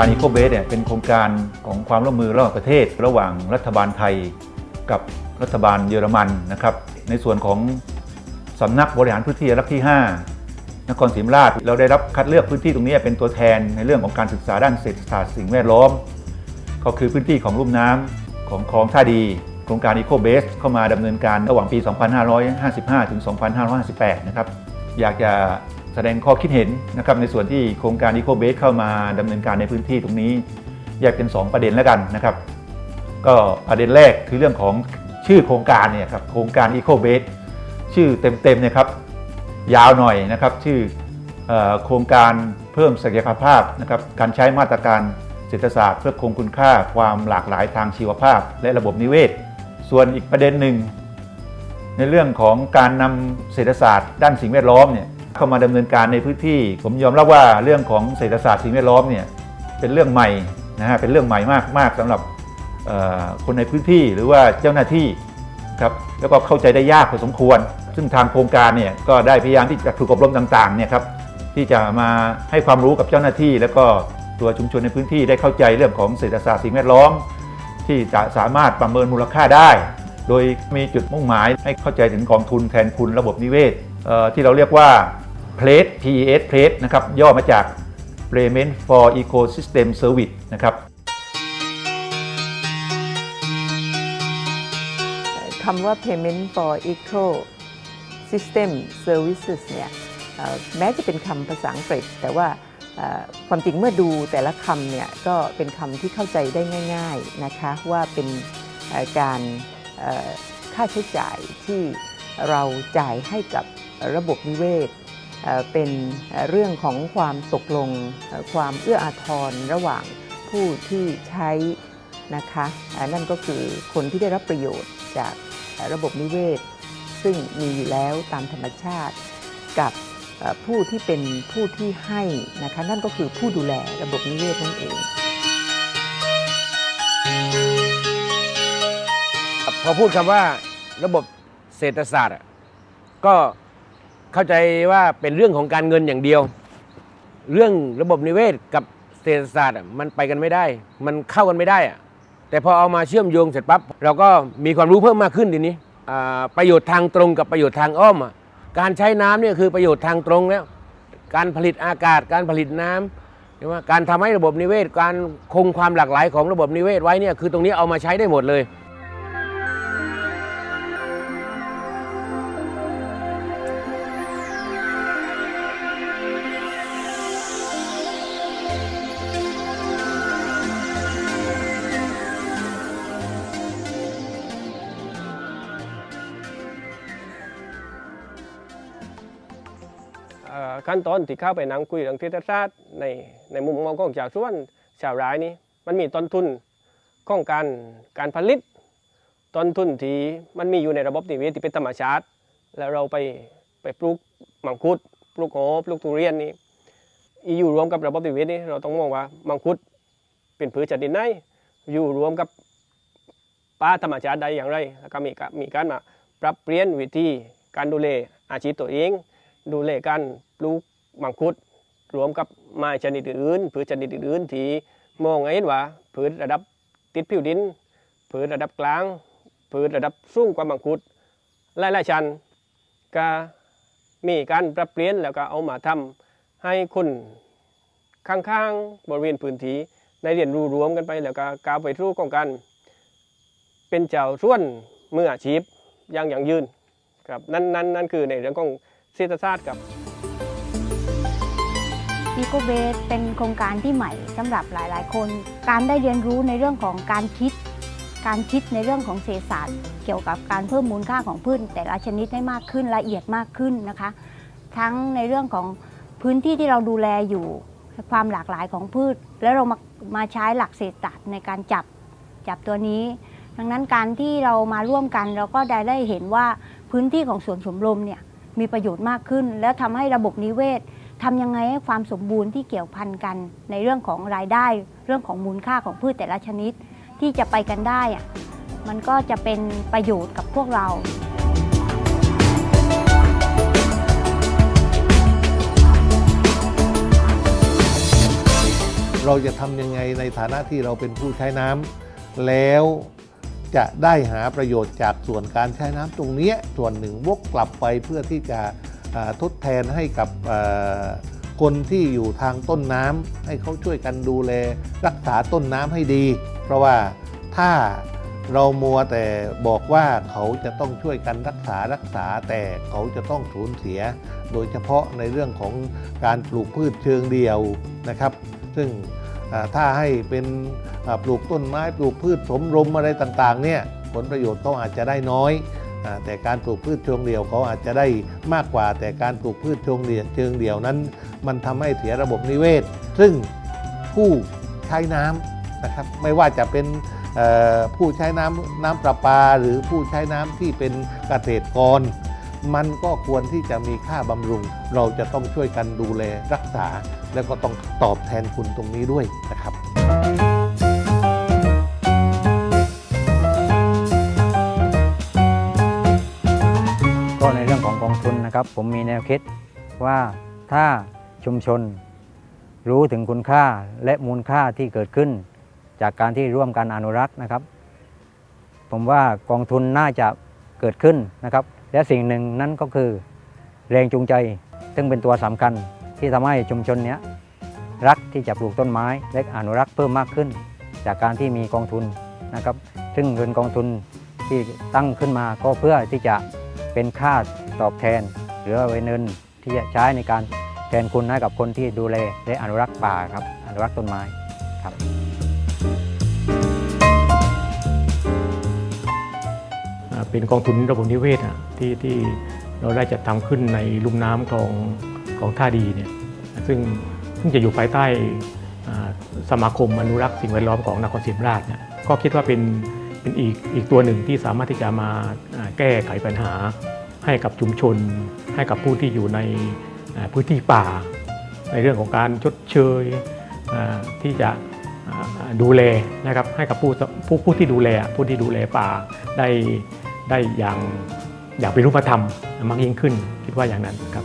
การอีโคเบสเนี่ยเป็นโครงการของความร่วมมือระหว่างประเทศ ระหว่างรัฐบาลไทยกับรัฐบาลเยอรมันนะครับ ในส่วนของสำนักบริหารพื้นที่รักที่ 5 นครศรีธรรมราชเราได้รับคัดเลือกพื้นที่ตรงนี้เป็นตัวแทนในเรื่องของการศึกษาด้านเศรษฐศาสตร์สิ่งแวดล้อม ก็คือพื้นที่ของลุ่มน้ำของคลองท่าดี โครงการ Eco Base เข้ามาดำเนินการระหว่างปี 2555 ถึง 2558 นะครับอยากจะ แสดงข้อคิดเห็นนะครับในส่วนที่โครงการ Eco Base เข้ามาดำเนินการในพื้นที่ตรงนี้ แยกเป็น 2 ประเด็นแล้วกันนะครับ ก็ประเด็นแรกคือเรื่องของชื่อโครงการเนี่ยครับโครงการ Eco Base ชื่อเต็มๆเนี่ยครับยาวหน่อยนะครับชื่ออโครงการเพิ่มศักยภาพนะครับการใช้มาตรการเศรษฐศาสตร์เพื่อคงคุณค่าความหลากหลายทางชีวภาพ และระบบนิเวศ ส่วนอีกประเด็นหนึ่ง ในเรื่องของการนำเศรษฐศาสตร์ ด้านสิ่งแวดล้อมเนี่ย เข้ามาดำเนินการในพื้นที่ ผมยอมรับว่าเรื่องของเศรษฐศาสตร์สิ่งแวดล้อมเนี่ยเป็นเรื่องใหม่นะฮะเป็นเรื่องใหม่มากมากสำหรับคนในพื้นที่หรือว่าเจ้าหน้าที่ครับแล้วก็เข้าใจได้ยากพอสมควร ซึ่งทางโครงการเนี่ยก็ได้พยายามที่จะฝึกอบรมต่างๆเนี่ยครับที่จะมาให้ความรู้กับเจ้าหน้าที่ แล้วก็ตัวชุมชนในพื้นที่ได้เข้าใจเรื่องของเศรษฐศาสตร์สิ่งแวดล้อม ที่จะสามารถประเมินมูลค่าได้ โดยมีจุดมุ่งหมายให้เข้าใจถึงกองทุนแทนคุณระบบนิเวศ ที่เราเรียกว่า PLATE PES PLATE นะครับย่อมาจาก Payment for Ecosystem Service นะครับคำว่า payment for eco system services เนี่ยแม้จะเป็นคำภาษาอังกฤษ แต่ว่าความจริงเมื่อดูแต่ละคำเนี่ยก็เป็นคำที่เข้าใจได้ง่าย ๆนะคะว่าเป็นการค่าใช้จ่ายที่เราจ่ายให้กับ ระบบนิเวศ เป็นเรื่องของความตกลงความเอื้ออาทรระหว่างผู้ที่ใช้นะคะนั่นก็คือคนที่ได้รับประโยชน์จากระบบนิเวศ ซึ่งมีอยู่แล้วตามธรรมชาติ กับผู้ที่เป็นผู้ที่ให้นะคะนั่นก็คือผู้ดูแลระบบนิเวศนั่นเองพอพูดคำว่าระบบเศรษฐศาสตร์ก็ เข้าใจว่าเป็นเรื่องของการเงินอย่างเดียว เรื่องระบบนิเวศกับเศรษฐศาสตร์มันไปกันไม่ได้ มันเข้ากันไม่ได้อะแต่พอเอามาเชื่อมโยงเสร็จปั๊บเราก็มีความรู้เพิ่มมากขึ้นทีนี้อ่าประโยชน์ทางตรงกับประโยชน์ทางอ้อมอะการใช้น้ำเนี่ยคือประโยชน์ทางตรงแล้ว การผลิตอากาศการผลิตน้ำใช่ไหมการทำให้ระบบนิเวศ การคงความหลากหลายของระบบนิเวศไว้เนี่ยคือตรงนี้เอามาใช้ได้หมดเลย ขั้นตอนที่เข้าไปนั่งคุยเรื่องเทศศาสตร์ในในมุมมองของชาวสวนชาวรายนี้มันมีต้นทุนของการการผลิตต้นทุนที่มันมีอยู่ในระบบนิเวศที่เป็นธรรมชาติ แล้วเราไปไปปลูกมังคุดปลูกโหปลูกทุเรียนนี่อยู่รวมกับระบบนิเวศนี่เราต้องมองว่ามังคุดเป็นพืชชนิดไหนอยู่รวมกับป่าธรรมชาติใดอย่างไรแล้วก็มีมีการมาปรับเปลี่ยนวิธีการดูแลอาชีพตัวเอง ดูแลการปลูก มังคุดรวมกับไม้ชนิดอื่นพืชชนิดอื่นที่มองเห็นว่าพืชระดับติดผิวดินพืชระดับกลางพืชระดับสูงกว่ามังคุดหลายๆชั้นก็มีการปรับเปลี่ยนแล้วก็เอามาทำให้คนข้างๆบริเวณพื้นที่ได้เรียนรู้รวมกันไปแล้วก็กาวไปสู่ของการเป็นเจ้าส่วนมืออาชีพอย่างอย่างยืนครับนั่นนั่นนั่นคือในเรื่องของเศรษฐศาสตร์ครับ อีโ b เบสเป็นโครงการที่ใหม่สำหรับหลาย ๆ คน การได้เรียนรู้ในเรื่องของการคิด การคิดในเรื่องของเศรษฐศาสตร์ เกี่ยวกับการเพิ่มมูลค่าของพืชแต่ละชนิดให้มากขึ้นละเอียดมากขึ้นนะคะ ทั้งในเรื่องของพื้นที่ที่เราดูแลอยู่ความหลากหลายของพืช แล้วเรามามาใช้หลักเศรษฐศาสตร์ในการจับจับตัวนี้ ดังนั้นการที่เรามาร่วมกันเราก็ได้ได้เห็นว่าพื้นที่ของสวนสมรมเนี่ยมีประโยชน์มากขึ้น แล้วทำให้ระบบนิเวศ ทำยังไงให้ความสมบูรณ์ที่เกี่ยวพันกัน ในเรื่องของรายได้ เรื่องของมูลค่าของพืชแต่ละชนิด ที่จะไปกันได้อะมันก็จะเป็นประโยชน์กับพวกเรา เราจะทำยังไงในฐานะที่เราเป็นผู้ใช้น้ำแล้วจะได้หาประโยชน์จากส่วนการใช้น้ำตรงเนี้ยส่วนหนึ่งวกกลับไปเพื่อที่จะ ทดแทนให้กับคนที่อยู่ทางต้นน้ำให้เขาช่วยกันดูแล รักษาต้นน้ำให้ดี เพราะว่าถ้าเรามัวแต่บอกว่าเขาจะต้องช่วยกันรักษารักษาแต่เขาจะต้องสูญเสีย โดยเฉพาะในเรื่องของการปลูกพืชเชิงเดี่ยวนะครับ ซึ่งถ้าให้เป็นปลูกต้นไม้ปลูกพืชสมรมอะไรต่างๆเนี่ยผลประโยชน์เขาอาจจะได้น้อย แต่การปลูกพืชเชิงเดี่ยวเขาอาจจะได้มากกว่า แต่การปลูกพืชเชิงเดี่ยวเชิงเดี่ยวนั้น มันทำให้เสียระบบนิเวศ ซึ่งผู้ใช้น้ำนะครับไม่ว่าจะเป็นผู้ใช้น้ำน้ำประปา หรือผู้ใช้น้ำที่เป็นเกษตรกร มันก็ควรที่จะมีค่าบำรุง เราจะต้องช่วยกันดูแลรักษา แล้วก็ต้องตอบแทนคุณตรงนี้ด้วยนะครับ ครับผมมีแนวคิดว่าถ้าชุมชนรู้ถึงคุณค่าและมูลค่าที่เกิดขึ้น จากการที่ร่วมกันอนุรักษ์นะครับ ผมว่ากองทุนน่าจะเกิดขึ้นนะครับ และสิ่งหนึ่งนั้นก็คือแรงจูงใจ ซึ่งเป็นตัวสำคัญที่ทำให้ชุมชนเนี้ยรักที่จะปลูกต้นไม้และอนุรักษ์เพิ่มมากขึ้น จากการที่มีกองทุนนะครับ ซึ่งเงินกองทุนที่ตั้งขึ้นมาก็เพื่อที่จะเป็นค่าตอบแทน หรือว่าเป็นเงินที่จะใช้ในการแทนคุณให้กับคนที่ดูแลและอนุรักษ์ป่าครับอนุรักษ์ต้นไม้ครับเป็นกองทุนระบบนิเวศที่ที่เราได้จัดทำขึ้นในลุ่มน้ำคลองของท่าดีเนี่ยซึ่งซึ่งจะอยู่ภายใต้สมาคมอนุรักษ์สิ่งแวดล้อมของนครศรีธรรมราชเนี่ยก็คิดว่าเป็นเป็นอีกอีกตัวหนึ่งที่สามารถที่จะมาแก้ไขปัญหาให้กับชุมชน ให้กับผู้ที่อยู่ในพื้นที่ป่า ในเรื่องของการชดเชยที่จะดูแลนะครับให้กับผู้ผู้ผู้ที่ดูแลผู้ที่ดูแลป่าได้ได้อย่างอย่างเป็นรูปธรรมมากยิ่งขึ้นคิดว่าอย่างนั้นครับ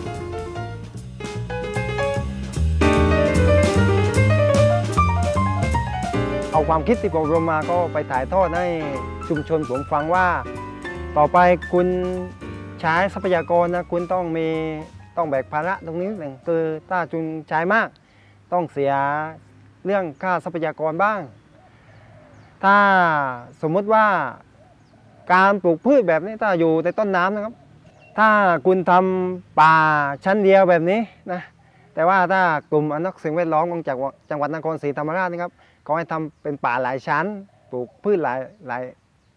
เอาความคิดที่ผมรวมมาก็ไปถ่ายทอดให้ชุมชนผมฟังว่า ต่อไปคุณ ใช้ทรัพยากรนะคุณต้องมีต้องแบกภาระตรงนี้หนึ่งคือถ้าคุณใช้มาก ต้องเสียเรื่องค่าทรัพยากรบ้าง ถ้าสมมุติว่าการปลูกพืชแบบนี้ถ้าอยู่ในต้นน้ำนะครับ ถ้าคุณทำป่าชั้นเดียวแบบนี้นะแต่ว่าถ้ากลุ่มอนุรักษ์สิ่งแวดล้อมของจังหวัดจังหวัดนครศรีธรรมราชนะครับเขาให้ทำเป็นป่าหลายชั้น ปลูกพืชหลายหลาย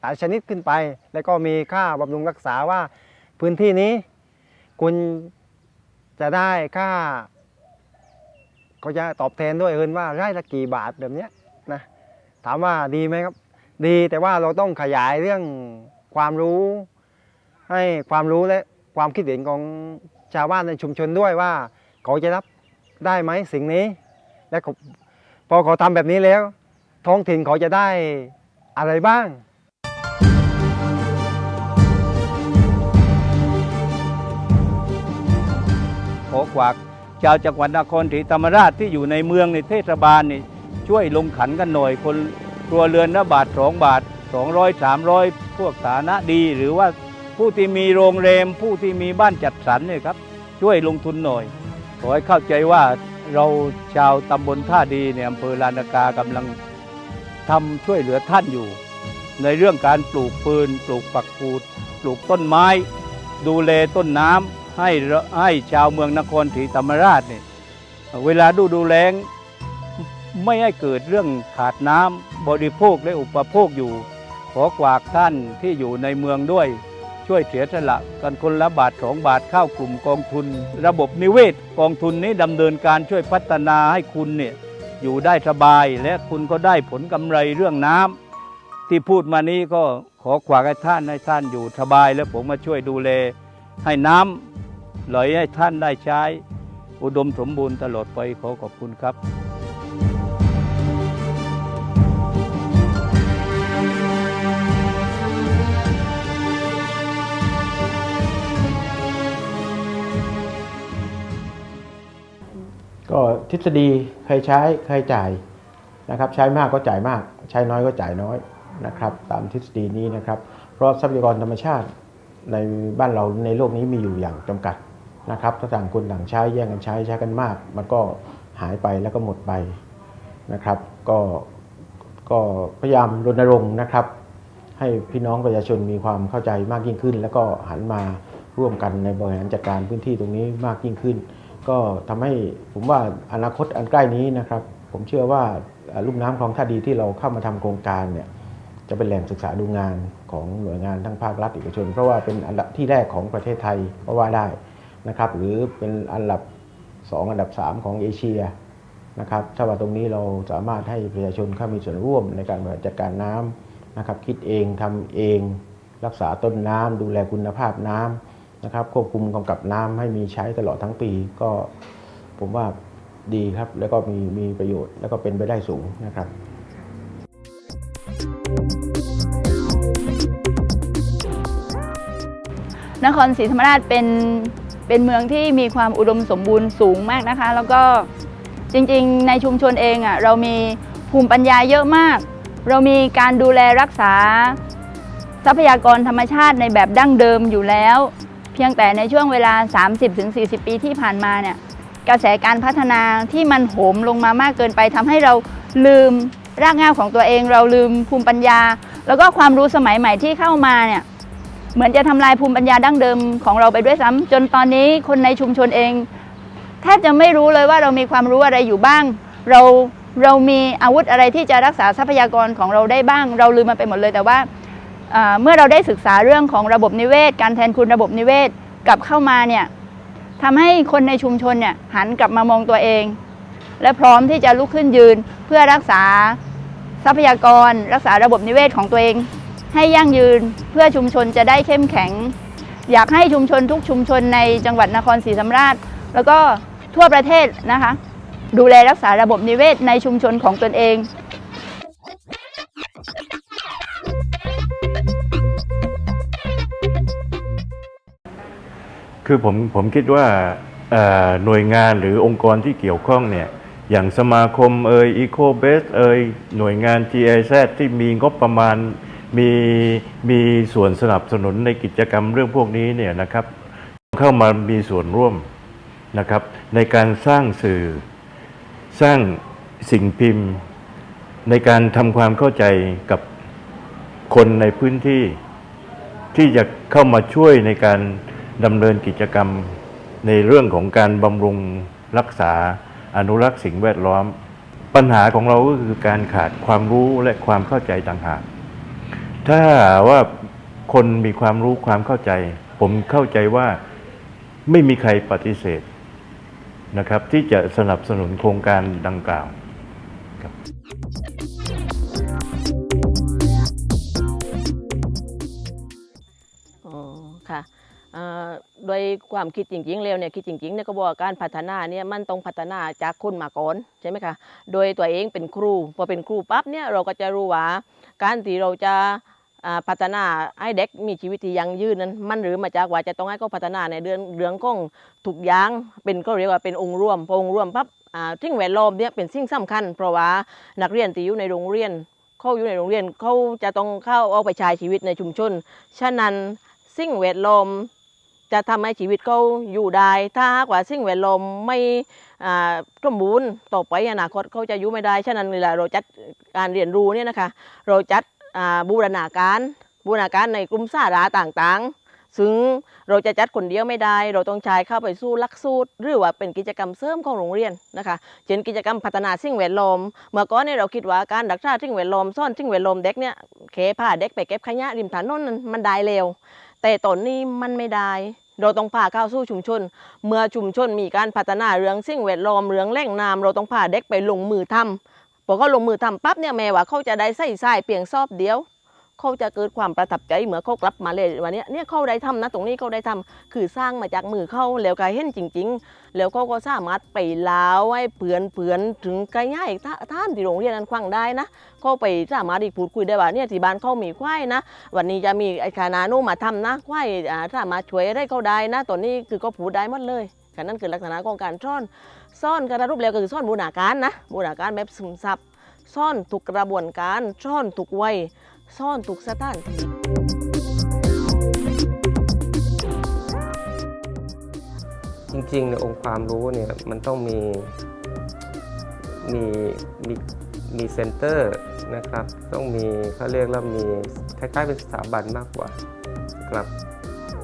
หลายชนิดขึ้นไป แล้วก็มีค่าบำรุงรักษาว่า พื้นที่นี้ คุณจะได้ค่าเขาจะตอบแทนด้วยเอินว่าไร่ละกี่บาทแบบเนี้ยนะถามว่าดีไหมครับ ดีแต่ว่าเราต้องขยายเรื่องความรู้ ให้ความรู้และความคิดเห็นของชาวบ้านในชุมชนด้วยว่า เขาจะรับได้ไหมสิ่งนี้ และพอเขาทำแบบนี้แล้ว ท้องถิ่นเขาจะได้อะไรบ้าง อฝากชาวจังหวัดนครศรีธรรมราชที่อยู่ในเมืองในเทศบาลนี่ช่วยลงขันกันหน่อย คนครัวเรือนละบาทสองบาท 200 300 พวกฐานะดี หรือว่าผู้ที่มีโรงแรมผู้ที่มีบ้านจัดสรรเนี่ยครับช่วยลงทุนหน่อย ขอให้เข้าใจว่าเราชาวตำบลท่าดีในอำเภอลานากากำลังทำช่วยเหลือท่านอยู่ ในเรื่องการปลูกปืน ปลูกปักกูด ปลูกต้นไม้ ดูแลต้นน้ำ ให้ให้ชาวเมืองนครศรีธรรมราชเนี่ยเวลาดูดูแลงไม่ให้เกิดเรื่องขาดน้ำบริโภคและอุปโภคอยู่ ขอกวากท่านที่อยู่ในเมืองด้วย ช่วยเสียสละกันคนละบาทสองบาทเข้ากลุ่มกองทุน ระบบนิเวศกองทุนนี้ดำเนินการช่วยพัฒนาให้คุณเนี่ยอยู่ได้สบายและคุณก็ได้ผลกำไรเรื่องน้ำที่พูดมานี้ก็ขอขวากให้ท่านให้ท่านอยู่สบาย แล้วผมมาช่วยดูแลให้น้ำ ไหลให้ท่านได้ใช้ อุดมสมบูรณ์ตลอดไปขอขอบคุณครับก็ทฤษฎีใครใช้ใครจ่ายนะครับ ใช้มากก็จ่ายมาก ใช้น้อยก็จ่ายน้อยนะครับ ตามทฤษฎีนี้นะครับ เพราะทรัพยากรธรรมชาติในบ้านเราในโลกนี้มีอยู่อย่างจำกัด นะครับถ้าต่างคนต่างใช้แย่งกันใช้ใช้กันมาก มันก็หายไปแล้วก็หมดไปนะครับ ก็ก็พยายามรณรงค์นะครับ ให้พี่น้องประชาชนมีความเข้าใจมากยิ่งขึ้น แล้วก็หันมาร่วมกันในบริหารจัดการพื้นที่ตรงนี้มากยิ่งขึ้น ก็ทำให้ผมว่าอนาคตอันใกล้นี้นะครับ ผมเชื่อว่าลุ่มน้ำคลองท่าดีที่เราเข้ามาทำโครงการเนี่ยจะเป็นแหล่งศึกษาดูงานของหน่วยงานทั้งภาครัฐเอกชน เพราะว่าเป็นอันดับที่แรกของประเทศไทยก็ว่าได้ นะครับหรือเป็นอันดับ 2 อันดับ 3 ของเอเชียนะครับถ้าว่าตรงนี้เราสามารถให้ประชาชนเข้ามีส่วนร่วมในการบริหารจัดการน้ำนะครับคิดเองทำเอง รักษาต้นน้ำดูแลคุณภาพน้ำนะครับควบคุมกำกับน้ำให้มีใช้ตลอดทั้งปีก็ผมว่าดีครับ แล้วก็มีมีประโยชน์แล้วก็เป็นไปได้สูงนะครับนครศรีธรรมราชเป็น เป็นเมืองที่มีความอุดมสมบูรณ์สูงมากนะคะ แล้วก็จริงๆ ในชุมชนเองอะเรามีภูมิปัญญาเยอะมาก เรามีการดูแลรักษาทรัพยากรธรรมชาติในแบบดั้งเดิมอยู่แล้ว เพียงแต่ในช่วงเวลา 30-40 ปีที่ผ่านมาเนี่ยกระแสการพัฒนาที่มันโหมลงมามากเกินไปทำให้เราลืมรากเหง้าของตัวเอง เราลืมภูมิปัญญา แล้วก็ความรู้สมัยใหม่ที่เข้ามาเนี่ย เหมือนจะทำลายภูมิปัญญาดั้งเดิมของเราไปด้วยซ้ำจนตอนนี้คนในชุมชนเองแทบจะไม่รู้เลยว่าเรามีความรู้อะไรอยู่บ้าง เราเรามีอาวุธอะไรที่จะรักษาทรัพยากรของเราได้บ้าง เราลืมมันไปหมดเลยแต่ว่าเมื่อเราได้ศึกษาเรื่องของระบบนิเวศ การแทนคุณระบบนิเวศกลับเข้ามาเนี่ยทำให้คนในชุมชนเนี่ยหันกลับมามองตัวเอง และพร้อมที่จะลุกขึ้นยืนเพื่อรักษาทรัพยากร รักษาระบบนิเวศของตัวเอง ให้ยั่งยืนเพื่อชุมชนจะได้เข้มแข็ง อยากให้ชุมชนทุกชุมชนในจังหวัดนครศรีธรรมราช แล้วก็ทั่วประเทศนะคะ ดูแลรักษาระบบนิเวศในชุมชนของตนเองคือผมผมคิดว่าหน่วยงานหรือองค์กรที่เกี่ยวข้องเนี่ยอย่างสมาคมเอ่ยอีโคเบสเอ่ยหน่วยงาน GIZ ที่มีงบประมาณ มีมีส่วนสนับสนุนในกิจกรรมเรื่องพวกนี้เนี่ยนะครับ เข้ามามีส่วนร่วมนะครับ ในการสร้างสื่อสร้างสิ่งพิมพ์ ในการทำความเข้าใจกับคนในพื้นที่ที่จะเข้ามาช่วยในการดำเนินกิจกรรมในเรื่องของการบำรุงรักษาอนุรักษ์สิ่งแวดล้อม ปัญหาของเราก็คือการขาดความรู้และความเข้าใจต่างหาก ถ้าว่าคนมีความรู้ความเข้าใจ ผมเข้าใจว่าไม่มีใครปฏิเสธนะครับ ที่จะสนับสนุนโครงการดังกล่าวอ๋อค่ะโดยความคิดจริงๆแล้วเนี่ยคิดจริงๆเนี่ยก็บอกว่าการพัฒนาเนี่ยมันต้องพัฒนาจากคนมาก่อนใช่ไหมคะโดยตัวเองเป็นครูพอเป็นครูปั๊บเนี่ยเราก็จะรู้ว่าการที่เราจะ พัฒนาให้เด็กมีชีวิตที่ยั่งยืนนั้น มันหรือมาจากว่าจะต้องให้เขาพัฒนาในเรื่องเรื่องของทุกย่างเป็นก็เรียกว่าเป็นองค์รวมพอองค์รวมปั๊บอ่าสิ่งแวดล้อมเนี่ยเป็นสิ่งสำคัญ เพราะว่านักเรียนที่อยู่ในโรงเรียนเขาอยู่ในโรงเรียนเขาจะต้องเข้าออกไปใช้ชีวิตในชุมชน ฉะนั้นสิ่งแวดล้อมจะทำให้ชีวิตเขาอยู่ได้ ถ้าหากว่าสิ่งแวดล้อมไม่อ่าสมบูรณ์ต่อไปอนาคตเขาจะอยู่ไม่ได้ ฉะนั้นเวลาเราจัดการเรียนรู้เนี่ยนะคะ เราจัด บูรณาการบูรณาการในกลุ่มสาระต่างๆ ซึ่งเราจะจัดคนเดียวไม่ได้ เราต้องใช้เข้าไปสู้ลักสูตร หรือว่าเป็นกิจกรรมเสริมของโรงเรียนนะคะเช่นกิจกรรมพัฒนาสิ่งแวดล้อมเมื่อก่อนเนี่ยเราคิดว่าการรักษาสิ่งแวดล้อมซ่อนสิ่งแวดล้อมเด็กเนี่ยเคพาเด็กไปเก็บขยะริมถนนนั้นมันได้เร็ว แต่ตอนนี้มันไม่ได้เราต้องพาเข้าสู่ชุมชน เมื่อชุมชนมีการพัฒนาเรื่องสิ่งแวดล้อมเรื่องแหล่งน้ำเราต้องพาเด็กไปลงมือทำ พอเขาลงมือทำปั๊บเนี่ยแม้ว่าเขาจะได้ใส่ใส่เพียงซอบเดียวเขาจะเกิดความประทับใจเหมือนเขากลับมาเลยวันนี้เนี่ยเขาได้ทำนะ ตรงนี้เขาได้ทำคือสร้างมาจากมือเขาแล้วก็เห็นจริง ๆ แล้วเขาก็สามารถไปลาวให้เผื่อนเผื่อนถึงไกลง่ายท่านที่โรงเรียนนั้นควังได้นะเขาไปสามารถพูดคุยได้ว่าเนี่ยที่บ้านเขามีควายนะ วันนี้จะมีไอ้คานาโนมาทำนะควายอ่าสามารถช่วยได้เขาได้นะตอนนี้คือเขาพูดได้หมดเลย ก็นั่นคือลักษณะของการซ่อนซ่อนการรูปแล้วก็คือซ่อนบูรณาการนะบูรณาการแบบซึมซับซ่อนทุกกระบวนการซ่อนทุกวัยซ่อนทุกสถานที่จริงๆในองค์ความรู้เนี่ยมันต้องมีมีมีมีเซ็นเตอร์นะครับ ต้องมีเขาเรียกว่ามีคล้ายๆเป็นสถาบันมากกว่าครับ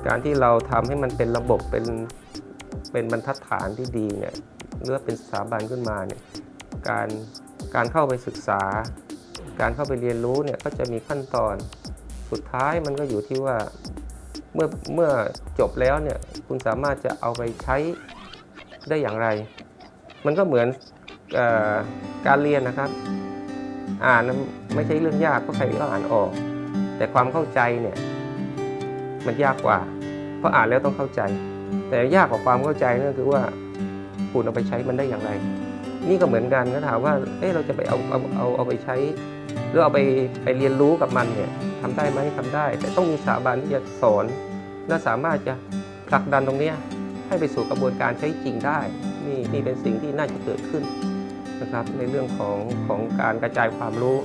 การที่เราทำให้มันเป็นระบบเป็น เป็นบรรทัดฐานที่ดีเนี่ยหรือว่าเป็นสถาบันขึ้นมาเนี่ยการการเข้าไปศึกษา การเข้าไปเรียนรู้เนี่ยก็จะมีขั้นตอนสุดท้ายมันก็อยู่ที่ว่าเมื่อเมื่อจบแล้วเนี่ยคุณสามารถจะเอาไปใช้ได้อย่างไร มันก็เหมือนออการเรียนนะครับ อ่านไม่ใช่เรื่องยากเพราะใครก็อ่านออก แต่ความเข้าใจเนี่ยมันยากกว่า เพราะอ่านแล้วต้องเข้าใจ แต่ยากกว่าความเข้าใจนั่นคือว่าคุณเอาไปใช้มันได้อย่างไร นี่ก็เหมือนกันก็ถามว่าเอ๊ะเราจะไปเอาเอาเอาเอาไปใช้หรือเอาไปไปเรียนรู้กับมันเนี่ยทำได้ไหมทำได้ แต่ต้องมีสถาบันที่จะสอน และสามารถจะผลักดันตรงนี้ให้ไปสู่กระบวนการใช้จริงได้นี่นี่เป็นสิ่งที่น่าจะเกิดขึ้นนะครับในเรื่องของของการกระจายความรู้